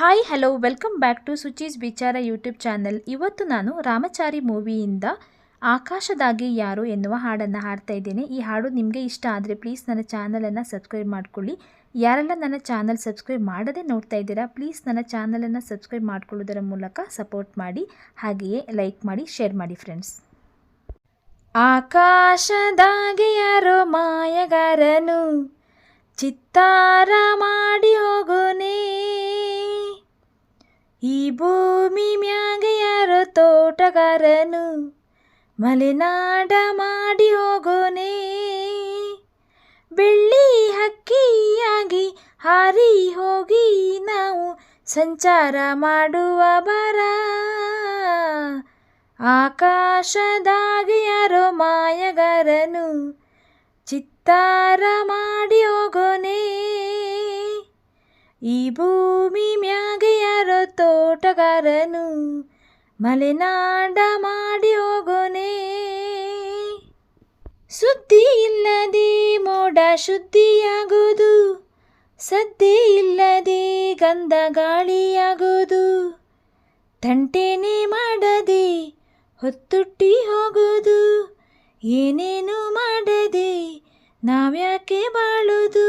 Hi hello welcome back to Suchi's ವಿಚಾರ YouTube channel ಇವತ್ತು ನಾನು ರಾಮಚಾರಿ ಮೂವಿಯಿಂದ ಆಕಾಶದಾಗಿ ಯಾರು ಎನ್ನುವ ಹಾಡನ್ನು ಹಾಡ್ತಾ ಇದ್ದೇನೆ. ಈ ಹಾಡು ನಿಮಗೆ ಇಷ್ಟ ಆದರೆ ಪ್ಲೀಸ್ ನನ್ನ ಚಾನಲನ್ನು ಸಬ್ಸ್ಕ್ರೈಬ್ ಮಾಡ್ಕೊಳ್ಳಿ. ಯಾರೆಲ್ಲ ನನ್ನ ಚಾನಲ್ ಸಬ್ಸ್ಕ್ರೈಬ್ ಮಾಡದೇ ನೋಡ್ತಾ ಇದ್ದೀರಾ ಪ್ಲೀಸ್ ನನ್ನ ಚಾನಲನ್ನು ಸಬ್ಸ್ಕ್ರೈಬ್ ಮಾಡ್ಕೊಳ್ಳೋದರ ಮೂಲಕ ಸಪೋರ್ಟ್ ಮಾಡಿ. ಹಾಗೆಯೇ ಲೈಕ್ ಮಾಡಿ ಶೇರ್ ಮಾಡಿ ಫ್ರೆಂಡ್ಸ್ ಆಕಾಶದಾಗೆ ಯಾರು ಮಾಯಗಾರನು, ಚಿತ್ತಾರ ಮಾಡಿ ಹೋಗೋನೇ ಈ ಭೂಮಿ ಮ್ಯಾಗ ಯಾರೋ ತೋಟಗಾರನು ಮಲೆನಾಡ ಮಾಡಿ ಹೋಗೋನೆ. ಬೆಳ್ಳಿ ಹಕ್ಕಿಯಾಗಿ ಹಾರಿ ಹೋಗಿ ನಾವು ಸಂಚಾರ ಮಾಡುವ ಬರ. ಆಕಾಶದಾಗ ಯಾರೋ ಮಾಯಗಾರನು ಚಿತ್ತಾರ ಮಾಡಿ ಹೋಗೋನೇ. ಈ ಭೂಮಿ ಮ್ಯಾಗೆ ಯಾರೋ ತೋಟಗಾರನು ಮಲೆನಾಡ ಮಾಡಿ ಹೋಗೋನೆ. ಸುದ್ದಿ ಇಲ್ಲದೆ ಮೋಡ ಶುದ್ಧಿಯಾಗೋದು ಸದ್ದಿ ಇಲ್ಲದೆ ಗಂಧ ಗಾಳಿಯಾಗೋದು ತಂಟೆನೇ ಮಾಡದೆ ಹೊತ್ತುಟ್ಟಿ ಹೋಗೋದು ಏನೇನು ಮಾಡದೆ ನಾವ್ಯಾಕೆ ಬಾಳೋದು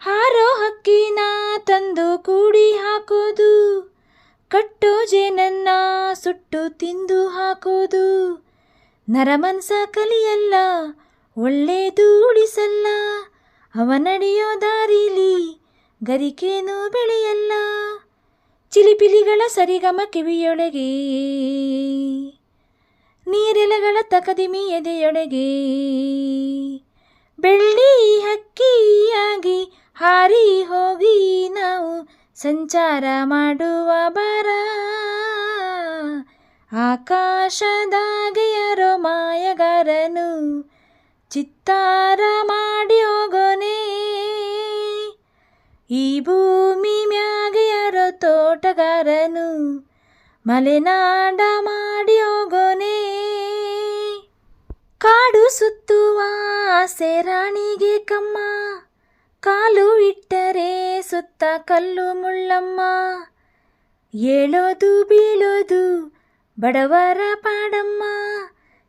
ಹಾರೋ ಹಕ್ಕಿನ ತಂದು ಕೂಡಿ ಹಾಕೋದು. ಕಟ್ಟೋ ಜೇನನ್ನ ಸುಟ್ಟು ತಿಂದು ಹಾಕೋದು. ನರಮನ್ಸ ಕಲಿಯಲ್ಲ, ಒಳ್ಳೇದು ಉಳಿಸಲ್ಲ. ಅವ ನಡೆಯೋ ದಾರಿಲಿ ಗರಿಕೇನು ಬೆಳೆಯಲ್ಲ. ಚಿಲಿಪಿಲಿಗಳ ಸರಿಗಮ ಕಿವಿಯೊಳಗೆ. ನೀರೆಲೆಗಳ ತಕದಿಮಿ ಎದೆಯೊಳಗೆ ಬೆಳ್ಳಿ ಹಕ್ಕಿಯಾಗಿ ಹಾರಿ ಹೋಗಿ ಸಂಚಾರ ಮಾಡುವ ಬರ. ಆಕಾಶದಾಗೆ ಯಾರೋ ಮಾಯಗಾರನು, ಚಿತ್ತಾರ ಮಾಡಿ ಹೋಗೋನೇ. ಈ ಭೂಮಿ ಮ್ಯಾಗೆ ತೋಟಗಾರನು, ಮಲೆನಾಡ ಮಾಡಿ ಹೋಗೋನೇ. ಕಾಡು ಸುತ್ತುವ ಆಸೆ ರಾಣಿಗೆ ಕಮ್ಮ, ಕಾಲು ಇಟ್ಟರೆ ಸುತ್ತ ಕಲ್ಲು ಮುಳ್ಳಮ್ಮ. ಏಳೋದು ಬೀಳೋದು ಬಡವರ ಪಾಡಮ್ಮ.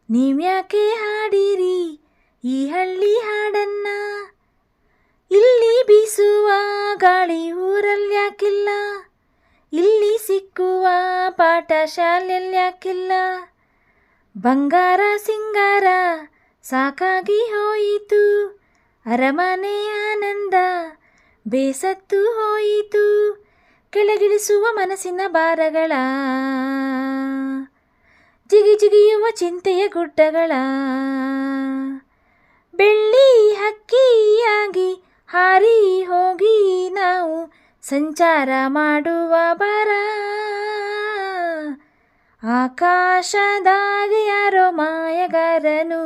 ನೀವ್ಯಾಕೆ ಹಾಡಿರಿ ಈ ಹಳ್ಳಿ ಹಾಡನ್ನ? ಇಲ್ಲಿ ಬೀಸುವ ಗಾಳಿ ಊರಲ್ಯಾಕಿಲ್ಲ ಇಲ್ಲಿ ಸಿಕ್ಕುವ ಪಾಠ ಶಾಲೆಯಲ್ಯಾಕಿಲ್ಲ ಬಂಗಾರ ಸಿಂಗಾರ ಸಾಕಾಗಿ ಹೋಯಿತು ಅರಮನೆ ಆನಂದ. ಬೇಸತ್ತು ಹೋಯಿತು ಕೆಳಗಿಳಿಸುವ ಮನಸ್ಸಿನ ಭಾರಗಳ. ಜಿಗಿ ಜಿಗಿಯುವ ಚಿಂತೆಯ ಗುಡ್ಡಗಳ. ಬೆಳ್ಳಿ ಹಕ್ಕಿಯಾಗಿ ಹಾರಿ ಹೋಗಿ ನಾವು ಸಂಚಾರ ಮಾಡುವ ಬರ ಆಕಾಶದಾಗ ಯಾರೋ ಮಾಯಗಾರನು,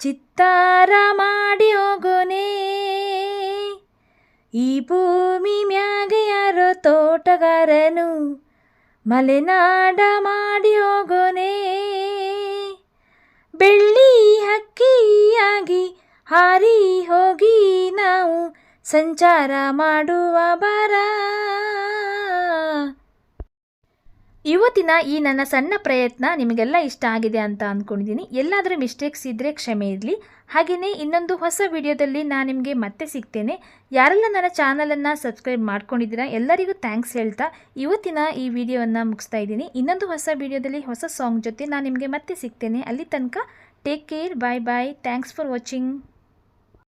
ಚಿತ್ತಾರ ಮಾಡಿ ಹೋಗೋನೇ. ಈ ಭೂಮಿ ಮ್ಯಾಗ ಯಾರೋ ತೋಟಗಾರನು, ಮಲೆನಾಡ ಮಾಡಿ ಹೋಗೋನೇ. ಬೆಳ್ಳಿ ಹಕ್ಕಿಯಾಗಿ ಹಾರಿ ಹೋಗಿ ನಾವು ಸಂಚಾರ ಮಾಡುವ ಬರ ಇವತ್ತಿನ ಈ ನನ್ನ ಸಣ್ಣ ಪ್ರಯತ್ನ ನಿಮಗೆಲ್ಲ ಇಷ್ಟ ಆಗಿದೆ ಅಂತ ಅಂದ್ಕೊಂಡಿದ್ದೀನಿ. ಎಲ್ಲಾದರೂ ಮಿಸ್ಟೇಕ್ಸ್ ಇದ್ದರೆ ಕ್ಷಮೆ ಇರಲಿ. ಹಾಗೆಯೇ ಇನ್ನೊಂದು ಹೊಸ ವಿಡಿಯೋದಲ್ಲಿ ನಾನು ನಿಮಗೆ ಮತ್ತೆ ಸಿಗ್ತೇನೆ. ಯಾರೆಲ್ಲ ನನ್ನ ಚಾನಲನ್ನು ಸಬ್ಸ್ಕ್ರೈಬ್ ಮಾಡ್ಕೊಂಡಿದ್ದೀರಾ, ಎಲ್ಲರಿಗೂ ಥ್ಯಾಂಕ್ಸ್ ಹೇಳ್ತಾ ಇವತ್ತಿನ ಈ ವಿಡಿಯೋವನ್ನು ಮುಗಿಸ್ತಾ ಇದ್ದೀನಿ. ಇನ್ನೊಂದು ಹೊಸ ವಿಡಿಯೋದಲ್ಲಿ ಹೊಸ ಸಾಂಗ್ ಜೊತೆ ನಾನು ನಿಮಗೆ ಮತ್ತೆ ಸಿಗ್ತೇನೆ. ಅಲ್ಲಿ ತನಕ take care bye bye thanks for watching